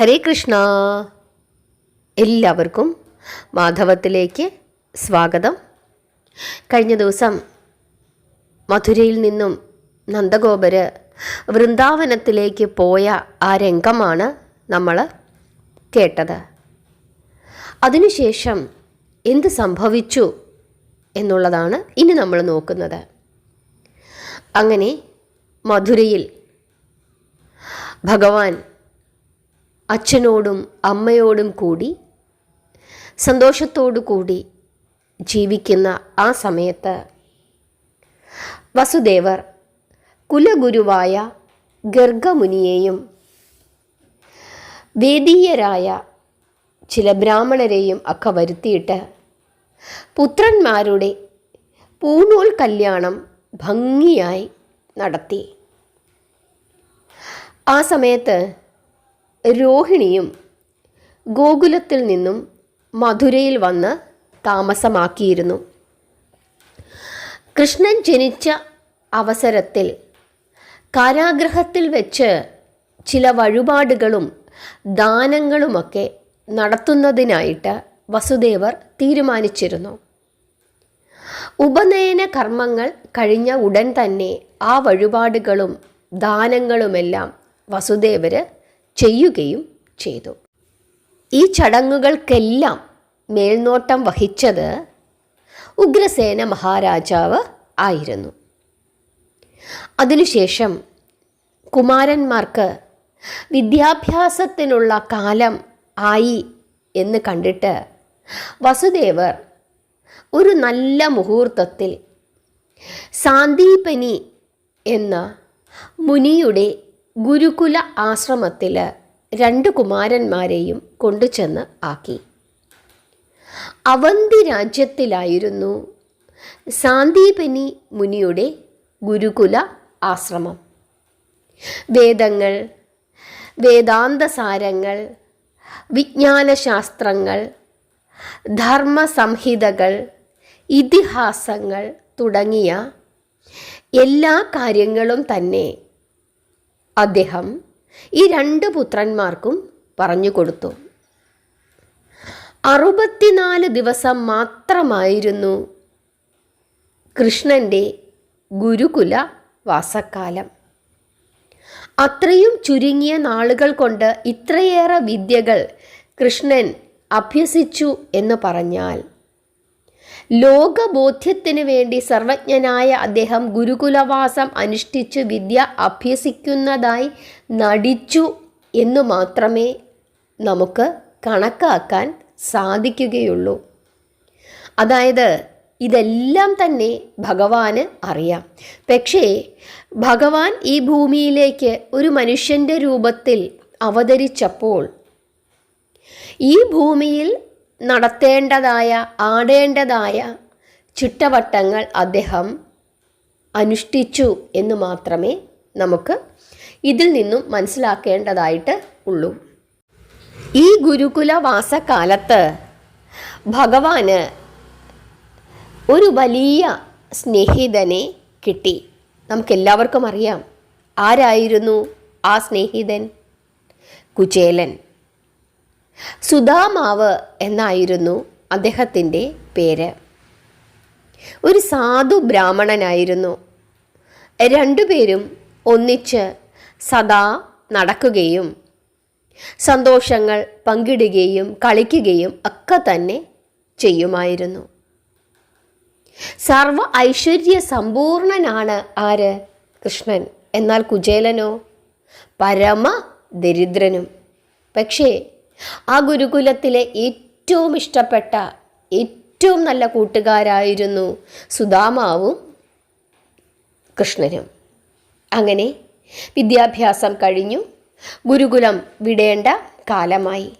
ഹരേ കൃഷ്ണ. എല്ലാവർക്കും മാധവത്തിലേക്ക് സ്വാഗതം. കഴിഞ്ഞ ദിവസം മധുരയിൽ നിന്നും നന്ദഗോപര് വൃന്ദാവനത്തിലേക്ക് പോയ ആ രംഗമാണ് നമ്മൾ കേട്ടത്. അതിനുശേഷം എന്ത് സംഭവിച്ചു എന്നുള്ളതാണ് ഇനി നമ്മൾ നോക്കുന്നത്. അങ്ങനെ മധുരയിൽ ഭഗവാൻ അച്ഛനോടും അമ്മയോടും കൂടി സന്തോഷത്തോടു കൂടി ജീവിക്കുന്ന ആ സമയത്ത് വസുദേവർ കുലഗുരുവായ ഗർഗമുനിയെയും വേദീയരായ ചില ബ്രാഹ്മണരെയും ഒക്കെ വരുത്തിയിട്ട് പുത്രന്മാരുടെ പൂണൂൽ കല്യാണം ഭംഗിയായി നടത്തി. ആ സമയത്ത് രോഹിണിയും ഗോകുലത്തിൽ നിന്നും മധുരയിൽ വന്ന് താമസമാക്കിയിരുന്നു. കൃഷ്ണൻ ജനിച്ച അവസരത്തിൽ കാരാഗ്രഹത്തിൽ വെച്ച് ചില വഴിപാടുകളും ദാനങ്ങളുമൊക്കെ നടത്തുന്നതിനായിട്ട് വസുദേവർ തീരുമാനിച്ചിരുന്നു. ഉപനയന കർമ്മങ്ങൾ കഴിഞ്ഞ ഉടൻ തന്നെ ആ വഴിപാടുകളും ദാനങ്ങളുമെല്ലാം വസുദേവര് ചെയ്യുകയും ചെയ്തു. ഈ ചടങ്ങുകൾക്കെല്ലാം മേൽനോട്ടം വഹിച്ചത് ഉഗ്രസേന മഹാരാജാവ് ആയിരുന്നു. അതിനുശേഷം കുമാരന്മാർക്ക് വിദ്യാഭ്യാസത്തിനുള്ള കാലം ആയി എന്ന് കണ്ടിട്ട് വസുദേവർ ഒരു നല്ല മുഹൂർത്തത്തിൽ സാന്ദീപനി എന്ന മുനിയുടെ ഗുരുകുല ആശ്രമത്തിൽ രണ്ട് കുമാരന്മാരെയും കൊണ്ടുചെന്ന് ആക്കി. അവന്തി രാജ്യത്തിലായിരുന്നു സാന്ദീപനി മുനിയുടെ ഗുരുകുല ആശ്രമം. വേദങ്ങൾ വേദാന്തസാരങ്ങൾ വിജ്ഞാനശാസ്ത്രങ്ങൾ ധർമ്മസംഹിതകൾ ഇതിഹാസങ്ങൾ തുടങ്ങിയ എല്ലാ കാര്യങ്ങളും തന്നെ അദ്ദേഹം ഈ രണ്ട് പുത്രന്മാർക്കും പറഞ്ഞു കൊടുത്തു. അറുപത്തിനാല് ദിവസം മാത്രമായിരുന്നു കൃഷ്ണന്റെ ഗുരുകുല വാസക്കാലം. അത്രയും ചുരുങ്ങിയ നാളുകൾ കൊണ്ട് ഇത്രയേറെ വിദ്യകൾ കൃഷ്ണൻ അഭ്യസിച്ചു എന്ന് പറഞ്ഞാൽ ലോകബോധ്യത്തിന് വേണ്ടി സർവജ്ഞനായ അദ്ദേഹം ഗുരുകുലവാസം അനുഷ്ഠിച്ച് വിദ്യ അഭ്യസിക്കുന്നതായി നടിച്ചു എന്നു മാത്രമേ നമുക്ക് കണക്കാക്കാൻ സാധിക്കുകയുള്ളൂ. അതായത് ഇതെല്ലാം തന്നെ ഭഗവാന് അറിയാം. പക്ഷേ ഭഗവാൻ ഈ ഭൂമിയിലേക്ക് ഒരു മനുഷ്യന്റെ രൂപത്തിൽ അവതരിച്ചപ്പോൾ ഈ ഭൂമിയിൽ നടത്തേണ്ടതായ ആടേണ്ടതായ ചിട്ടവട്ടങ്ങൾ അദ്ദേഹം അനുഷ്ഠിച്ചു എന്ന് മാത്രമേ നമുക്ക് ഇതിൽ നിന്നും മനസ്സിലാക്കേണ്ടതായിട്ട് ഉള്ളൂ. ഈ ഗുരുകുലവാസകാലത്ത് ഭഗവാന് ഒരു വലിയ സ്നേഹിതനെ കിട്ടി. നമുക്കെല്ലാവർക്കും അറിയാം. ആരായിരുന്നു ആ സ്നേഹിതൻ? കുചേലൻ. സുധാമാവ് എന്നായിരുന്നു അദ്ദേഹത്തിന്റെ പേര്. ഒരു സാധു ബ്രാഹ്മണനായിരുന്നു. രണ്ടുപേരും ഒന്നിച്ച് സദാ നടക്കുകയും സന്തോഷങ്ങൾ പങ്കിടുകയും കളിക്കുകയും ഒക്കെ തന്നെ ചെയ്യുമായിരുന്നു. സർവ ഐശ്വര്യ സമ്പൂർണനാണ് ആര്? കൃഷ്ണൻ. എന്നാൽ കുചേലനോ? പരമ ദരിദ്രനും പക്ഷേ ആ ഗുരുകുലത്തിലെ ഏറ്റവും ഇഷ്ടപ്പെട്ട ഏറ്റവും നല്ല കൂട്ടുകാരായിരുന്നു സുധാമാവും കൃഷ്ണനും. അങ്ങനെ വിദ്യാഭ്യാസം കഴിഞ്ഞു. ഗുരുകുലം വിടേണ്ട കാലമായി.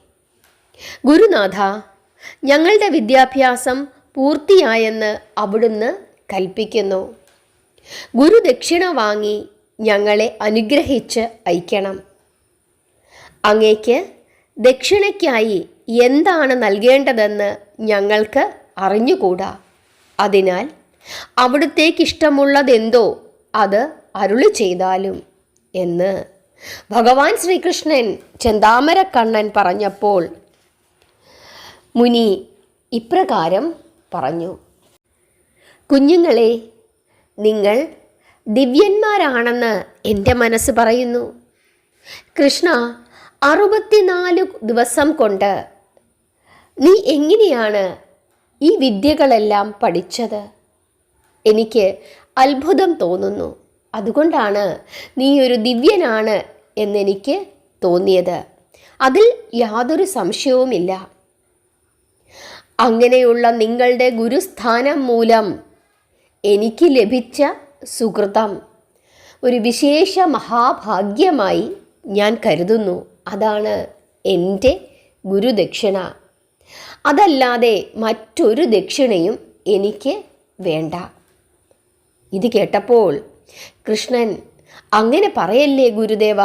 ഗുരുനാഥ ഞങ്ങളുടെ വിദ്യാഭ്യാസം പൂർത്തിയായെന്ന് അവിടുന്ന് കൽപ്പിക്കുന്നു. ഗുരുദക്ഷിണ വാങ്ങി ഞങ്ങളെ അനുഗ്രഹിച്ച് അയക്കണം. അങ്ങേക്ക് ദക്ഷിണയ്ക്കായി എന്താണ് നൽകേണ്ടതെന്ന് ഞങ്ങൾക്ക് അറിഞ്ഞുകൂടാ. അതിനാൽ അവിടുത്തേക്കിഷ്ടമുള്ളതെന്തോ അത് അരുളി ചെയ്താലും എന്ന് ഭഗവാൻ ശ്രീകൃഷ്ണൻ ചെന്താമരക്കണ്ണൻ പറഞ്ഞപ്പോൾ മുനി ഇപ്രകാരം പറഞ്ഞു. കുഞ്ഞുങ്ങളെ നിങ്ങൾ ദിവ്യന്മാരാണെന്ന് എന്റെ മനസ്സ് പറയുന്നു. കൃഷ്ണ അറുപത്തിനാല് ദിവസം കൊണ്ട് നീ എങ്ങനെയാണ് ഈ വിദ്യകളെല്ലാം പഠിച്ചത്? എനിക്ക് അത്ഭുതം തോന്നുന്നു. അതുകൊണ്ടാണ് നീ ഒരു ദിവ്യനാണ് എന്നെനിക്ക് തോന്നിയത്. അതിൽ യാതൊരു സംശയവുമില്ല. അങ്ങനെയുള്ള നിങ്ങളുടെ ഗുരുസ്ഥാനം മൂലം എനിക്ക് ലഭിച്ച സുഹൃതം. ഒരു വിശേഷ മഹാഭാഗ്യമായി ഞാൻ കരുതുന്നു. അതാണ് എന്റെ ഗുരുദക്ഷിണ. അതല്ലാതെ മറ്റൊരു ദക്ഷിണയും എനിക്ക് വേണ്ട. ഇത് കേട്ടപ്പോൾ കൃഷ്ണൻ അങ്ങനെ പറയല്ലേ ഗുരുദേവ?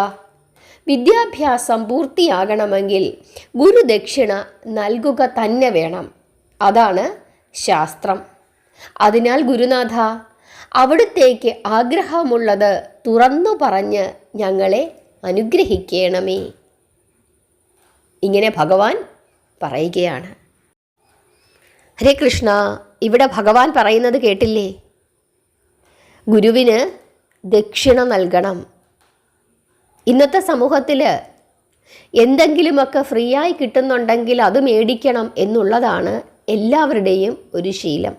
വിദ്യാഭ്യാസം പൂർത്തിയാകണമെങ്കിൽ ഗുരുദക്ഷിണ നൽകുക തന്നെ വേണം. അതാണ് ശാസ്ത്രം. അതിനാൽ ഗുരുനാഥ അവിടുത്തേക്ക് ആഗ്രഹമുള്ളത് തുറന്നു പറഞ്ഞ് ഞങ്ങളെ അനുഗ്രഹിക്കണമേ. ഇങ്ങനെ ഭഗവാൻ പറയുകയാണ്. ഹരേ കൃഷ്ണ ഇവിടെ ഭഗവാൻ പറയുന്നത് കേട്ടില്ലേ? ഗുരുവിന് ദക്ഷിണ നൽകണം. ഇന്നത്തെ സമൂഹത്തിൽ എന്തെങ്കിലുമൊക്കെ ഫ്രീ ആയി കിട്ടുന്നുണ്ടെങ്കിൽ അത് മേടിക്കണം എന്നുള്ളതാണ് എല്ലാവരുടെയും ഒരു ശീലം.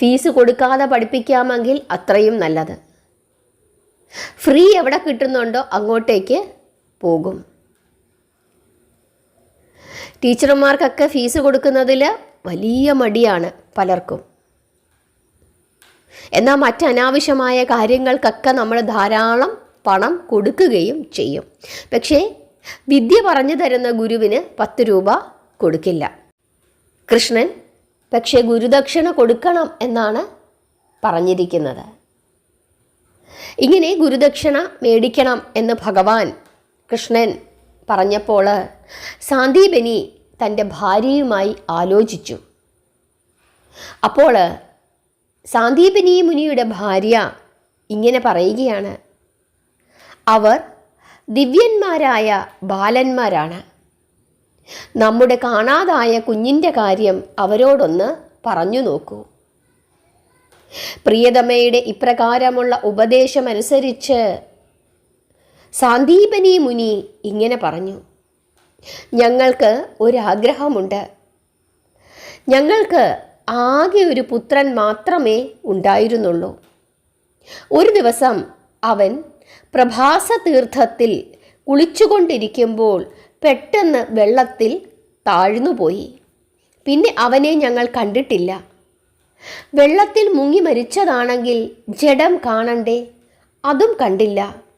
ഫീസ് കൊടുക്കാതെ പഠിപ്പിക്കാമെങ്കിൽ അത്രയും നല്ലത്. ഫ്രീ എവിടെ കിട്ടുന്നുണ്ടോ അങ്ങോട്ടേക്ക് പോകും. ടീച്ചർമാർക്കൊക്കെ ഫീസ് കൊടുക്കുന്നതിൽ വലിയ മടിയാണ് പലർക്കും. എന്നാൽ മറ്റനാവശ്യമായ കാര്യങ്ങൾക്കൊക്കെ നമ്മൾ ധാരാളം പണം കൊടുക്കുകയും ചെയ്യും. പക്ഷേ വിദ്യ പറഞ്ഞു തരുന്ന ഗുരുവിന് പത്ത് രൂപ കൊടുക്കില്ല. കൃഷ്ണൻ പക്ഷേ ഗുരുദക്ഷിണ കൊടുക്കണം എന്നാണ് പറഞ്ഞിരിക്കുന്നത്. ഇങ്ങനെ ഗുരുദക്ഷിണ മേടിക്കണം എന്ന് ഭഗവാൻ കൃഷ്ണൻ പറഞ്ഞപ്പോൾ സാന്ദീപനി തന്റെ ഭാര്യയുമായി ആലോചിച്ചു. അപ്പോൾ സാന്ദീപനി മുനിയുടെ ഭാര്യ ഇങ്ങനെ പറയുകയാണ്. അവർ ദിവ്യന്മാരായ ബാലന്മാരാണ്. നമ്മുടെ കാണാതായ കുഞ്ഞിന്റെ കാര്യം അവരോടൊന്ന് പറഞ്ഞു നോക്കൂ. പ്രിയതമയുടെ ഇപ്രകാരമുള്ള ഉപദേശമനുസരിച്ച് സാന്ദീപനി മുനി ഇങ്ങനെ പറഞ്ഞു. ഞങ്ങൾക്ക് ഒരാഗ്രഹമുണ്ട്. ഞങ്ങൾക്ക് ആകെ ഒരു പുത്രൻ മാത്രമേ ഉണ്ടായിരുന്നുള്ളൂ. ഒരു ദിവസം അവൻ പ്രഭാസ തീർത്ഥത്തിൽ കുളിച്ചുകൊണ്ടിരിക്കുമ്പോൾ പെട്ടെന്ന് വെള്ളത്തിൽ താഴ്ന്നുപോയി. പിന്നെ അവനെ ഞങ്ങൾ കണ്ടിട്ടില്ല. വെള്ളത്തിൽ മുങ്ങി മരിച്ചതാണെങ്കിൽ ജഡം കാണണ്ടേ? അതും കണ്ടില്ല.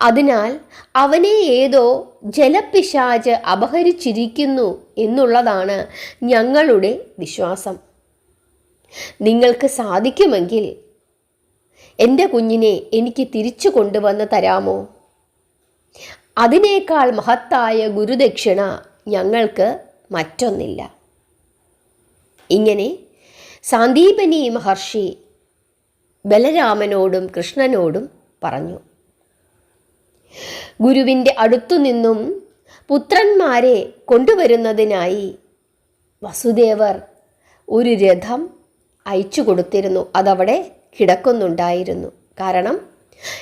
അതിനാൽ അവനെ ഏതോ ജലപ്പിശാച് അപഹരിച്ചിരിക്കുന്നു എന്നുള്ളതാണ് ഞങ്ങളുടെ വിശ്വാസം. നിങ്ങൾക്ക് സാധിക്കുമെങ്കിൽ എന്റെ കുഞ്ഞിനെ എനിക്ക് തിരിച്ചു കൊണ്ടുവന്ന് തരാമോ? അതിനേക്കാൾ മഹത്തായ ഗുരുദക്ഷിണ ഞങ്ങൾക്ക് മറ്റൊന്നില്ല. ഇങ്ങനെ സാന്ദീപനി മഹർഷി ബലരാമനോടും കൃഷ്ണനോടും പറഞ്ഞു. ഗുരുവിന്റെ അടുത്തുനിന്നും പുത്രന്മാരെ കൊണ്ടുവരുന്നതിനായി വസുദേവർ ഒരു രഥം അയച്ചു കൊടുത്തിരുന്നു. അതവിടെ കിടക്കുന്നുണ്ടായിരുന്നു. കാരണം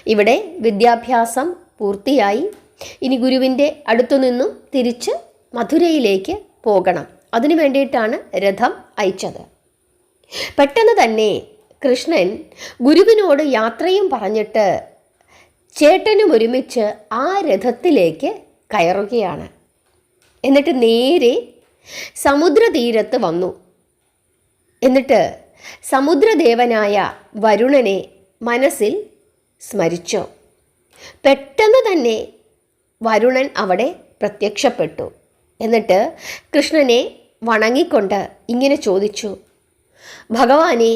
ഇവിടെ വിദ്യാഭ്യാസം പൂർത്തിയായി. ഇനി ഗുരുവിന്റെ അടുത്തുനിന്നും തിരിച്ച് മധുരയിലേക്ക് പോകണം. അതിനു വേണ്ടിയിട്ടാണ് രഥം അയച്ചത്. പെട്ടെന്ന് തന്നെ കൃഷ്ണൻ ഗുരുവിനോട് യാത്രയും പറഞ്ഞിട്ട് ചേട്ടനും ഒരുമിച്ച് ആ രഥത്തിലേക്ക് കയറുകയാണ്. എന്നിട്ട് നേരെ സമുദ്രതീരത്ത് വന്നു. എന്നിട്ട് സമുദ്രദേവനായ വരുണനെ മനസ്സിൽ സ്മരിച്ചു. പെട്ടെന്ന് തന്നെ വരുണൻ അവിടെ പ്രത്യക്ഷപ്പെട്ടു. എന്നിട്ട് കൃഷ്ണനെ വണങ്ങിക്കൊണ്ട് ഇങ്ങനെ ചോദിച്ചു ഭഗവാനെ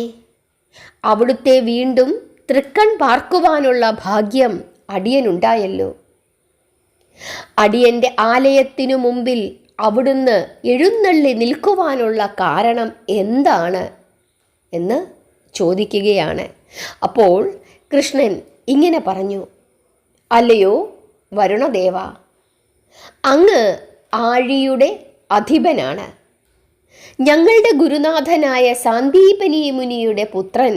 അവിടുത്തെ വീണ്ടും തൃക്കൺ പാർക്കുവാനുള്ള ഭാഗ്യം അടിയനുണ്ടായല്ലോ. അടിയന്റെ ആലയത്തിനു മുമ്പിൽ അവിടുന്ന് എഴുന്നള്ളി നിൽക്കുവാനുള്ള കാരണം എന്താണ് എന്ന് ചോദിക്കുകയാണ്. അപ്പോൾ കൃഷ്ണൻ ഇങ്ങനെ പറഞ്ഞു അല്ലയോ വരുണദേവ അങ്ങ് ആഴിയുടെ അധിപനാണ്. ഞങ്ങളുടെ ഗുരുനാഥനായ സാന്ദീപനി മുനിയുടെ പുത്രൻ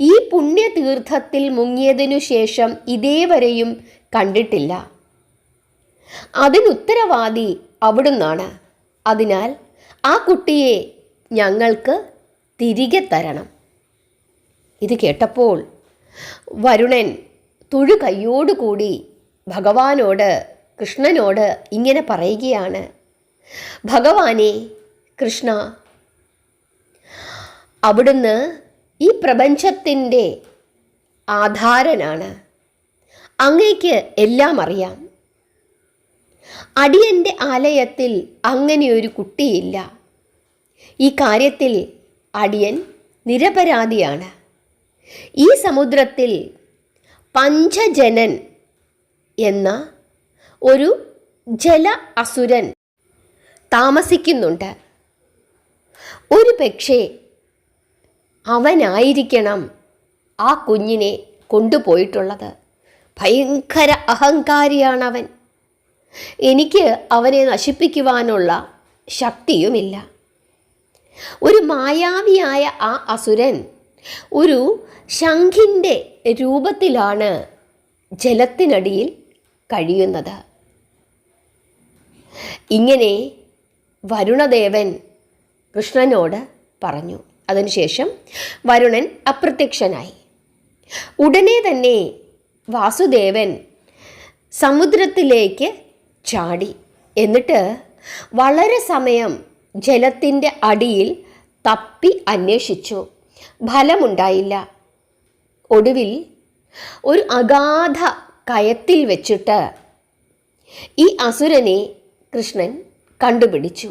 ഈ പുണ്യതീർത്ഥത്തിൽ മുങ്ങിയതിനു ശേഷം ഇതേവരെയും കണ്ടിട്ടില്ല. അതിനുത്തരവാദി അവിടുന്നാണ്. അതിനാൽ ആ കുട്ടിയെ ഞങ്ങൾക്ക് തിരികെ തരണം. ഇത് കേട്ടപ്പോൾ വരുണൻ തൊഴു കയ്യോടുകൂടി ഭഗവാനോട് കൃഷ്ണനോട് ഇങ്ങനെ പറയുകയാണ്. ഭഗവാനെ കൃഷ്ണ അവിടുന്ന് ഈ പ്രപഞ്ചത്തിന്റെ ആധാരനാണ്. അങ്ങയ്ക്ക് എല്ലാം അറിയാം. അടിയന്റെ ആലയത്തിൽ അങ്ങനെയൊരു കുട്ടിയില്ല. ഈ കാര്യത്തിൽ അടിയൻ നിരപരാധിയാണ്. ഈ സമുദ്രത്തിൽ പഞ്ചജനൻ എന്ന ഒരു ജല അസുരൻ താമസിക്കുന്നുണ്ട്. ഒരു പക്ഷേ അവനായിരിക്കണം ആ കുഞ്ഞിനെ കൊണ്ടുപോയിട്ടുള്ളത്. ഭയങ്കര അവൻ എനിക്ക് അവനെ നശിപ്പിക്കുവാനുള്ള ശക്തിയുമില്ല. ഒരു മായാവിയായ ആ അസുരൻ ഒരു ശംഖിന്റെ രൂപത്തിലാണ് ജലത്തിനടിയിൽ കഴിയുന്നത്. ഇങ്ങനെ വരുണദേവൻ കൃഷ്ണനോട് പറഞ്ഞു അതിനുശേഷം വരുണൻ അപ്രത്യക്ഷനായി. ഉടനെ തന്നെ വാസുദേവൻ സമുദ്രത്തിലേക്ക് ചാടി. എന്നിട്ട് വളരെ സമയം ജലത്തിന്റെ അടിയിൽ തപ്പി അന്വേഷിച്ചു. ഫലമുണ്ടായില്ല. ഒടുവിൽ ഒരു അഗാധ കയത്തിൽ വെച്ചിട്ട് ഈ അസുരനെ കൃഷ്ണൻ കണ്ടുപിടിച്ചു.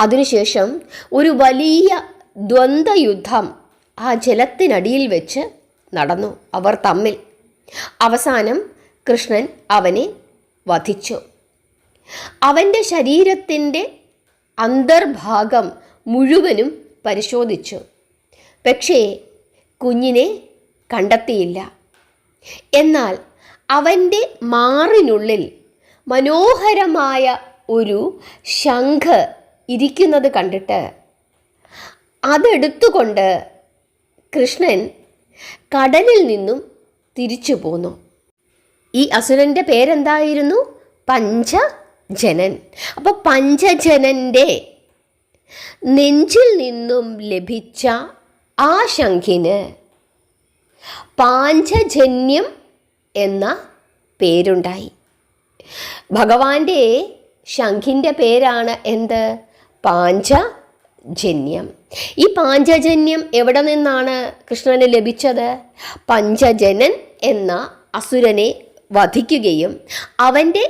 അതിനുശേഷം ഒരു വലിയ ദ്വന്ദ്വയുദ്ധം ആ ജലത്തിനടിയിൽ വെച്ച് നടന്നു അവർ തമ്മിൽ. അവസാനം കൃഷ്ണൻ അവനെ വധിച്ചു. അവന്റെ ശരീരത്തിന്റെ അന്തർഭാഗം മുഴുവനും പരിശോധിച്ചു. പക്ഷേ കുഞ്ഞിനെ കണ്ടെത്തിയില്ല. എന്നാൽ അവന്റെ മാറിനുള്ളിൽ മനോഹരമായ ഒരു ശംഖ് ഇരിക്കുന്നത് കണ്ടിട്ട് അതെടുത്തുകൊണ്ട് കൃഷ്ണൻ കടലിൽ നിന്നും തിരിച്ചു പോന്നു. ഈ അസുരന്റെ പേരെന്തായിരുന്നു? പഞ്ചജനൻ. അപ്പോൾ പഞ്ചജനന്റെ നെഞ്ചിൽ നിന്നും ലഭിച്ച ആ ശംഖിന് പാഞ്ചജന്യം എന്ന പേരുണ്ടായി. ഭഗവാന്റെ ശംഖിന്റെ പേരാണ് എന്ത്? പാഞ്ചജന്യം ഈ പാഞ്ചജന്യം എവിടെ നിന്നാണ് കൃഷ്ണന് ലഭിച്ചത്? പഞ്ചജനൻ എന്ന അസുരനെ വധിക്കുകയും അവന്റെ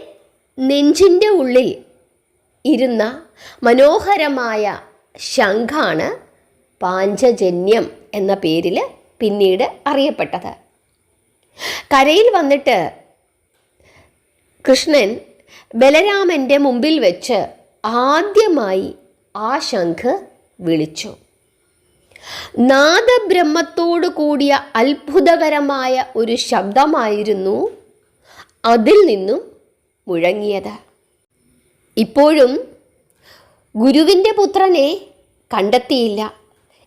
നെഞ്ചിന്റെ ഉള്ളിൽ ഇരുന്ന മനോഹരമായ ശംഖാണ് പാഞ്ചജന്യം എന്ന പേരിൽ പിന്നീട് അറിയപ്പെട്ടത്. കരയിൽ വന്നിട്ട് കൃഷ്ണൻ ബലരാമന്റെ മുമ്പിൽ വെച്ച് ആദ്യമായി ആ ശംഖ് വിളിച്ചു. നാദബ്രഹ്മത്തോടു കൂടിയ അത്ഭുതകരമായ ഒരു ശബ്ദമായിരുന്നു അതിൽ നിന്നും മുഴങ്ങിയത്. ഇപ്പോഴും ഗുരുവിന്റെ പുത്രനെ കണ്ടെത്തിയില്ല.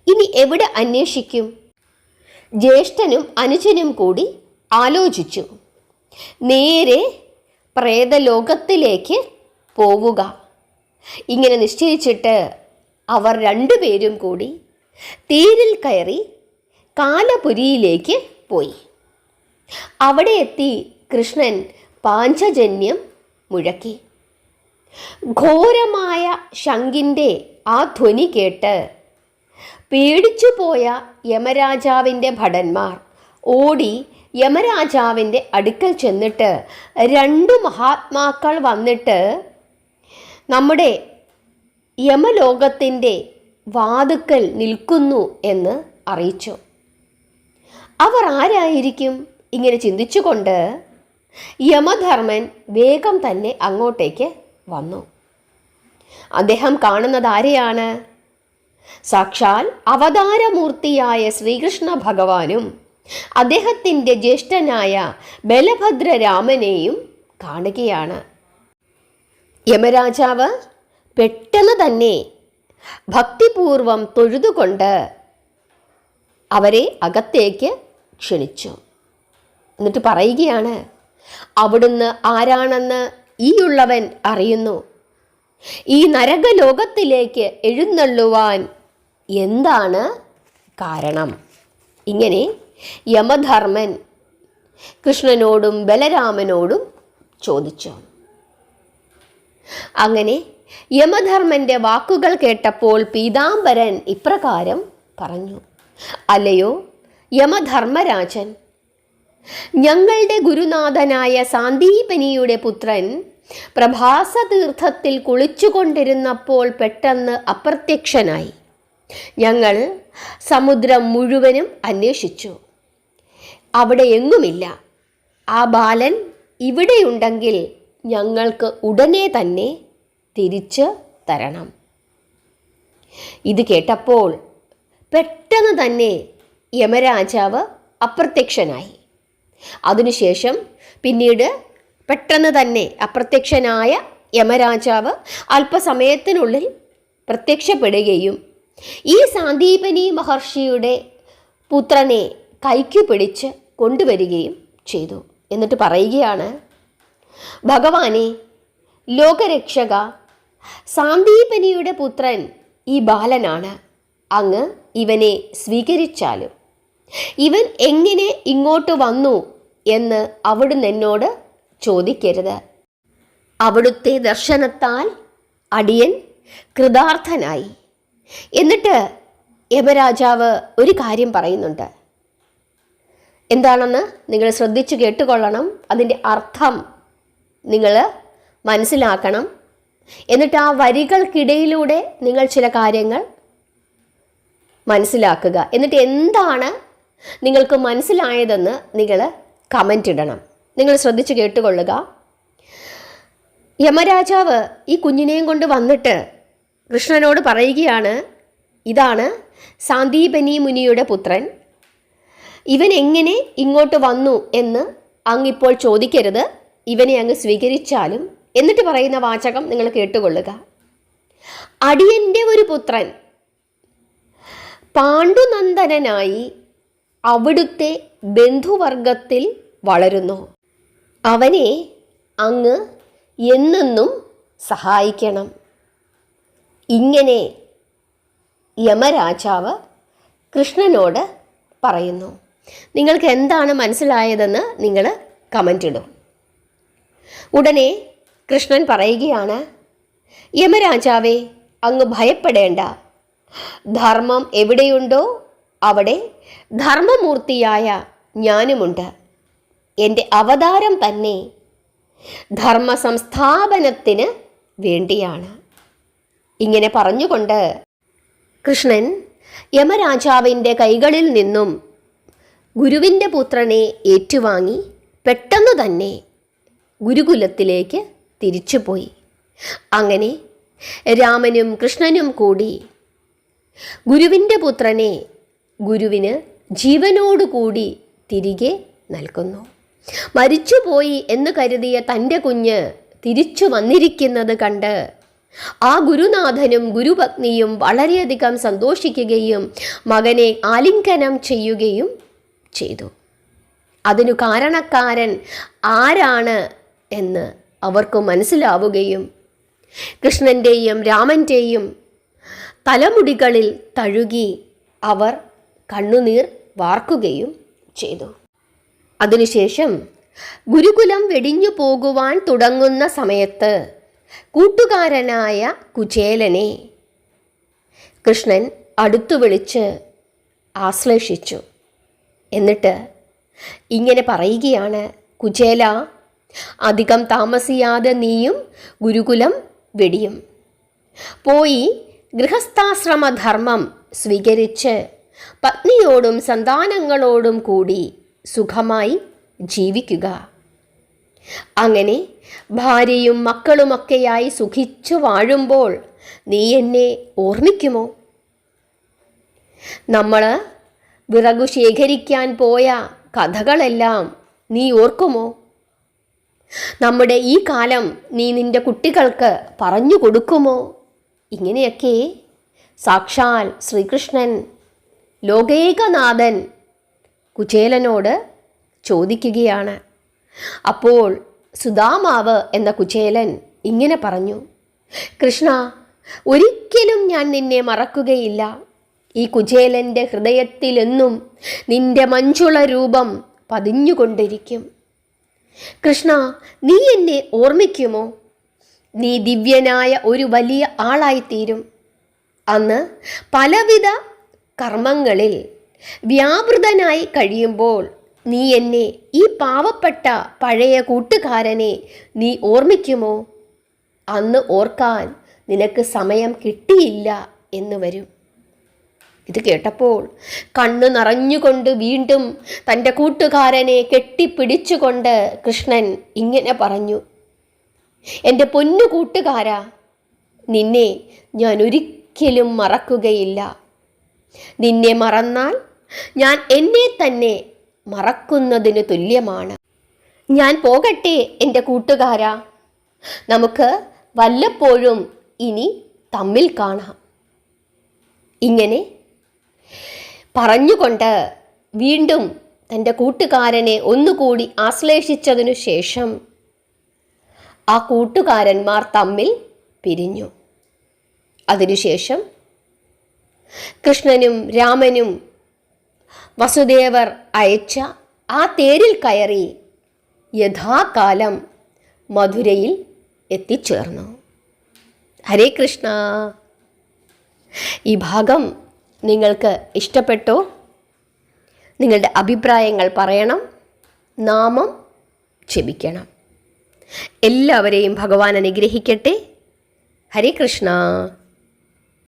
ഇനി എവിടെ അന്വേഷിക്കും? ജ്യേഷ്ഠനും അനുജനും കൂടി ആലോചിച്ചു. നേരെ പ്രേതലോകത്തിലേക്ക് പോവുക. ഇങ്ങനെ നിശ്ചയിച്ചിട്ട് അവർ രണ്ടുപേരും കൂടി തീരിൽ കയറി കാലപുരിയിലേക്ക് പോയി. അവിടെ എത്തി കൃഷ്ണൻ പാഞ്ചജന്യം മുഴക്കി. ഘോരമായ ശങ്കിന്റെ ആ ധ്വനി കേട്ട് പേടിച്ചു പോയ യമരാജാവിന്റെ ഭടന്മാർ ഓടി യമരാജാവിന്റെ അടുക്കൽ ചെന്നിട്ട് രണ്ട് മഹാത്മാക്കൾ വന്നിട്ട് നമ്മുടെ യമലോകത്തിന്റെ വാതുക്കൽ നിൽക്കുന്നു എന്ന് അറിയിച്ചു. അവർ ആരായിരിക്കും? ഇങ്ങനെ ചിന്തിച്ചുകൊണ്ട് യമധർമ്മൻ വേഗം തന്നെ അങ്ങോട്ടേക്ക് വന്നു. അദ്ദേഹം കാണുന്നത് ആരെയാണ്? സാക്ഷാൽ അവതാരമൂർത്തിയായ ശ്രീകൃഷ്ണ ഭഗവാനും അദ്ദേഹത്തിന്റെ ജ്യേഷ്ഠനായ ബലഭദ്രരാമനെയും കാണുകയാണ്. യമരാജാവ് പെട്ടെന്ന് തന്നെ ഭക്തിപൂർവം തൊഴുതുകൊണ്ട് അവരെ അകത്തേക്ക് ക്ഷണിച്ചു. എന്നിട്ട് പറയുകയാണ് അവിടുന്ന് ആരാണെന്ന് ഈയുള്ളവൻ അറിയുന്നു. ഈ നരകലോകത്തിലേക്ക് എഴുന്നള്ളുവാൻ എന്താണ് കാരണം? ഇങ്ങനെ യമധർമ്മൻ കൃഷ്ണനോടും ബലരാമനോടും ചോദിച്ചു. അങ്ങനെ യമധർമ്മന്റെ വാക്കുകൾ കേട്ടപ്പോൾ പീതാംബരൻ ഇപ്രകാരം പറഞ്ഞു അല്ലയോ യമധർമ്മരാജൻ ഞങ്ങളുടെ ഗുരുനാഥനായ സാന്ദീപനിയുടെ പുത്രൻ പ്രഭാസതീർത്ഥത്തിൽ കുളിച്ചുകൊണ്ടിരുന്നപ്പോൾ പെട്ടെന്ന് അപ്രത്യക്ഷനായി. ഞങ്ങൾ സമുദ്രം മുഴുവനും അന്വേഷിച്ചു. അവിടെ എങ്ങുമില്ല. ആ ബാലൻ ഇവിടെയുണ്ടെങ്കിൽ ഞങ്ങൾക്ക് ഉടനെ തന്നെ തിരിച്ച് തരണം. ഇത് കേട്ടപ്പോൾ പെട്ടെന്ന് തന്നെ യമരാജാവ് അപ്രത്യക്ഷനായി. അതിനുശേഷം പിന്നീട് പെട്ടെന്ന് തന്നെ അപ്രത്യക്ഷനായ യമരാജാവ് അല്പസമയത്തിനുള്ളിൽ പ്രത്യക്ഷപ്പെടുകയും ഈ സാന്ദീപനി മഹർഷിയുടെ പുത്രനെ കൈക്കു പിടിച്ച് കൊണ്ടുവരികയും ചെയ്തു. എന്നിട്ട് പറയുകയാണ് ഭഗവാനെ ലോകരക്ഷക സാന്ദീപനിയുടെ പുത്രൻ ഈ ബാലനാണ്. അങ്ങ് ഇവനെ സ്വീകരിച്ചാലും. ഇവൻ എങ്ങനെ ഇങ്ങോട്ട് വന്നു എന്ന് അവിടുന്ന് എന്നോട് ചോദിക്കരുത്. അവിടുത്തെ ദർശനത്താൽ അടിയൻ കൃതാർത്ഥനായി. എന്നിട്ട് യമരാജാവ് ഒരു കാര്യം പറയുന്നുണ്ട്. എന്താണെന്ന് നിങ്ങൾ ശ്രദ്ധിച്ചു കേട്ടുകൊള്ളണം. അതിന്റെ അർത്ഥം നിങ്ങൾ മനസ്സിലാക്കണം. എന്നിട്ട് ആ വരികൾക്കിടയിലൂടെ നിങ്ങൾ ചില കാര്യങ്ങൾ മനസ്സിലാക്കുക. എന്നിട്ട് എന്താണ് നിങ്ങൾക്ക് മനസ്സിലായതെന്ന് നിങ്ങൾ കമന്റ് ഇടണം. നിങ്ങൾ ശ്രദ്ധിച്ച് കേട്ടുകൊള്ളുക. യമരാജാവ് ഈ കുഞ്ഞിനെയും കൊണ്ട് വന്നിട്ട് കൃഷ്ണനോട് പറയുകയാണ് ഇതാണ് സാന്ദീപനി മുനിയുടെ പുത്രൻ. ഇവൻ എങ്ങനെ ഇങ്ങോട്ട് വന്നു എന്ന് അങ്ങിപ്പോൾ ചോദിക്കരുത്. ഇവനെ അങ്ങ് സ്വീകരിച്ചാലും എന്നിട്ട് പറയുന്ന വാചകം നിങ്ങൾ കേട്ടുകൊള്ളുക. അടിയന്റെ ഒരു പുത്രൻ പാണ്ഡുനന്ദനായി അവിടുത്തെ ബന്ധുവർഗത്തിൽ വളരുന്നു. അവനെ അങ്ങ് എന്നെന്നും സഹായിക്കണം. ഇങ്ങനെ യമരാജാവ് കൃഷ്ണനോട് പറയുന്നു. നിങ്ങൾക്ക് എന്താണ് മനസ്സിലായതെന്ന് നിങ്ങൾ കമന്റ് ഇടും. ഉടനെ കൃഷ്ണൻ പറയുകയാണ് യമരാജാവേ അങ്ങ് ഭയപ്പെടേണ്ട. ധർമ്മം എവിടെയുണ്ടോ അവിടെ ധർമ്മമൂർത്തിയായ ഞാനുമുണ്ട്. എന്റെ അവതാരം തന്നെ ധർമ്മ സംസ്ഥാപനത്തിന് വേണ്ടിയാണ്. ഇങ്ങനെ പറഞ്ഞുകൊണ്ട് കൃഷ്ണൻ യമരാജാവിന്റെ കൈകളിൽ നിന്നും ഗുരുവിന്റെ പുത്രനെ ഏറ്റുവാങ്ങി പെട്ടെന്ന് തന്നെ ഗുരുകുലത്തിലേക്ക് തിരിച്ചുപോയി. അങ്ങനെ രാമനും കൃഷ്ണനും കൂടി ഗുരുവിന്റെ പുത്രനെ ഗുരുവിന് ജീവനോടുകൂടി തിരികെ നൽകുന്നു. മരിച്ചുപോയി എന്ന് കരുതിയ തന്റെ കുഞ്ഞ് തിരിച്ചു വന്നിരിക്കുന്നത് കണ്ട് ആ ഗുരുനാഥനും ഗുരുപത്നിയും വളരെയധികം സന്തോഷിക്കുകയും മകനെ ആലിംഗനം ചെയ്യുകയും ചെയ്തു. അതിനു കാരണക്കാരൻ ആരാണ് എന്ന് അവർക്ക് മനസ്സിലാവുകയും കൃഷ്ണന്റെയും രാമന്റെയും തലമുടികളിൽ തഴുകി അവർ കണ്ണുനീർ വാർക്കുകയും ചെയ്തു. അതിനുശേഷം ഗുരുകുലം വെടിഞ്ഞു പോകുവാൻ തുടങ്ങുന്ന സമയത്ത് കൂട്ടുകാരനായ കുചേലനെ കൃഷ്ണൻ അടുത്തു വിളിച്ച് ആശ്ലേഷിച്ചു. എന്നിട്ട് ഇങ്ങനെ പറയുകയാണ് കുചേല അധികം താമസിയാതെ നീയും ഗുരുകുലം വെടിയും. പോയി ഗൃഹസ്ഥാശ്രമധർമ്മം സ്വീകരിച്ച് പത്നിയോടും സന്താനങ്ങളോടും കൂടി സുഖമായി ജീവിക്കുക. അങ്ങനെ ഭാര്യയും മക്കളുമൊക്കെയായി സുഖിച്ചു വാഴുമ്പോൾ നീ എന്നെ ഓർമ്മിക്കുമോ? നമ്മൾ വിറകു ശേഖരിക്കാൻ പോയ കഥകളെല്ലാം നീ ഓർക്കുമോ? നമ്മുടെ ഈ കാലം നീ നിന്റെ കുട്ടികൾക്ക് പറഞ്ഞു കൊടുക്കുമോ? ഇങ്ങനെയൊക്കെ സാക്ഷാൽ ശ്രീകൃഷ്ണൻ ലോകേകനാഥൻ കുചേലനോട് ചോദിക്കുകയാണ്. അപ്പോൾ സുധാമാവ് എന്ന കുചേലൻ ഇങ്ങനെ പറഞ്ഞു കൃഷ്ണ ഒരിക്കലും ഞാൻ നിന്നെ മറക്കുകയില്ല. ഈ കുചേലന്റെ ഹൃദയത്തിലെന്നും നിന്റെ മഞ്ചുള രൂപം പതിഞ്ഞുകൊണ്ടിരിക്കും. കൃഷ്ണ നീ എന്നെ ഓർമ്മിക്കുമോ? നീ ദിവ്യനായ ഒരു വലിയ ആളായിത്തീരും. അന്ന് പലവിധ കർമ്മങ്ങളിൽ വ്യാപൃതനായി കഴിയുമ്പോൾ നീ എന്നെ ഈ പാവപ്പെട്ട പഴയ കൂട്ടുകാരനെ നീ ഓർമ്മിക്കുമോ? അന്ന് ഓർക്കാൻ നിനക്ക് സമയം കിട്ടിയില്ല എന്ന് വരും. ഇത് കേട്ടപ്പോൾ കണ്ണു നിറഞ്ഞുകൊണ്ട് വീണ്ടും തന്റെ കൂട്ടുകാരനെ കെട്ടിപ്പിടിച്ചുകൊണ്ട് കൃഷ്ണൻ ഇങ്ങനെ പറഞ്ഞു എന്റെ പൊന്നു കൂട്ടുകാരാ നിന്നെ ഞാൻ ഒരിക്കലും മറക്കുകയില്ല. നിന്നെ മറന്നാൽ ഞാൻ എന്നെ തന്നെ മറക്കുന്നതിന് തുല്യമാണ്. ഞാൻ പോകട്ടെ എന്റെ കൂട്ടുകാരാ. നമുക്ക് വല്ലപ്പോഴും ഇനി തമ്മിൽ കാണാം. ഇങ്ങനെ പറഞ്ഞുകൊണ്ട് വീണ്ടും തന്റെ കൂട്ടുകാരനെ ഒന്നുകൂടി ആശ്ലേഷിച്ചതിനു ശേഷം ആ കൂട്ടുകാരന്മാർ തമ്മിൽ പിരിഞ്ഞു. അതിനുശേഷം കൃഷ്ണനും രാമനും വസുദേവർ അയച്ച ആ തേരിൽ കയറി യഥാകാലം മധുരയിൽ എത്തിച്ചേർന്നു. ഹരേ കൃഷ്ണ. ഈ ഭാഗം നിങ്ങൾക്ക് ഇഷ്ടപ്പെട്ടോ? നിങ്ങളുടെ അഭിപ്രായങ്ങൾ പറയണം. നാമം ക്ഷമിക്കണം എല്ലാവരെയും ഭഗവാൻ അനുഗ്രഹിക്കട്ടെ. ഹരേ കൃഷ്ണ.